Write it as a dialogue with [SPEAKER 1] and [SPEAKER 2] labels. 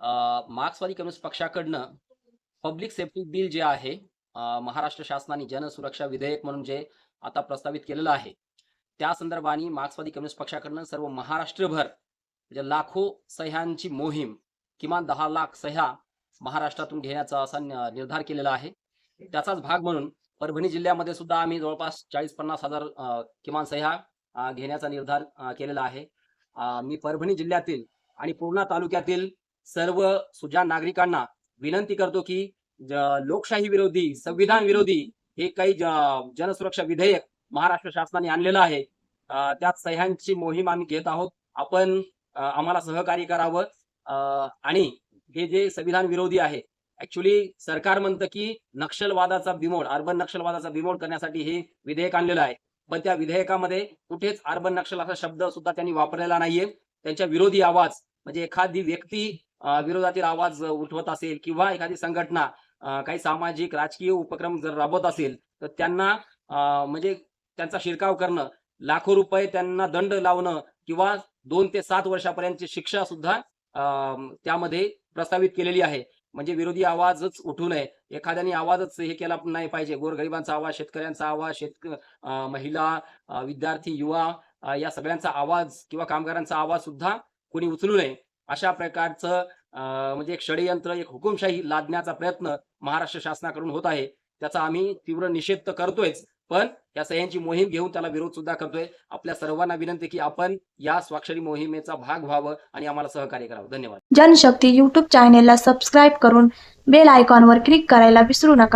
[SPEAKER 1] मार्क्सवादी कम्युनिस्ट पक्षाकडनं public safety bill जे आहे महाराष्ट्र शासनाने जनसुरक्षा विधेयक म्हणून जे आता प्रस्तावित केलेलं आहे त्या संदर्भाने मार्क्सवादी कम्युनिस्ट पक्षाकडनं सर्व महाराष्ट्रभर म्हणजे लाखो सह्यांची मोहीम किमान दहा लाख सह्या महाराष्ट्रातून घेण्याचा असा निर्धार केलेला आहे. त्याचाच भाग म्हणून परभणी जिल्ह्यामध्ये सुद्धा आम्ही जवळपास चाळीस पन्नास हजार किमान सह्या घेण्याचा निर्धार केलेला आहे. मी परभणी जिल्ह्यातील आणि पूर्णा तालुक्यातील सर्व सुजाण नागरिकांना विनंती करतो की लोकशाही विरोधी संविधान विरोधी हे काही जनसुरक्षा विधेयक महाराष्ट्र शासनाने आणलेलं आहे. त्यात सह्यांची मोहीम आम्ही घेत आहोत. आपण आम्हाला सहकार्य करावं. आणि हे जे संविधान विरोधी आहे ऍक्च्युली सरकार म्हणतं की नक्षलवादाचा बिमोड अर्बन नक्षलवादाचा बिमोड करण्यासाठी हे विधेयक आणलेलं आहे. पण त्या विधेयकामध्ये कुठेच अर्बन नक्षल असा शब्द सुद्धा त्यांनी वापरलेला नाहीये. त्यांच्या विरोधी आवाज म्हणजे एखादी व्यक्ती विरोधातील आवाज उठवत असेल किंवा एखादी संघटना काही सामाजिक राजकीय उपक्रम जर राबवत असेल तर त्यांना म्हणजे त्यांचा शिरकाव करणं लाखो रुपये त्यांना दंड लावणं किंवा दोन ते सात वर्षापर्यंतची शिक्षा सुद्धा त्यामध्ये प्रस्तावित केलेली आहे. म्हणजे विरोधी आवाजच उठू नये. एखाद्याने आवाजच हे केला नाही पाहिजे. गोरगरिबांचा आवाज शेतकऱ्यांचा आवाज शेतक महिला विद्यार्थी युवा या सगळ्यांचा आवाज किंवा कामगारांचा आवाज सुद्धा कोणी उचलू नये. अशा प्रकारचं म्हणजे एक षडयंत्र एक हुकुमशाही लादण्याचा प्रयत्न महाराष्ट्र शासनाकडून होत आहे. त्याचा आम्ही तीव्र निषेध तर करतोयच पण या सह्यांची मोहीम घेऊन त्याला विरोध सुद्धा करतोय. आपल्या सर्वांना विनंती की आपण या स्वाक्षरी मोहिमेचा भाग व्हावं आणि आम्हाला सहकार्य करावं. धन्यवाद.
[SPEAKER 2] जनशक्ती युट्यूब चॅनेलला सबस्क्राईब करून बेल आयकॉनवर क्लिक करायला विसरू नका.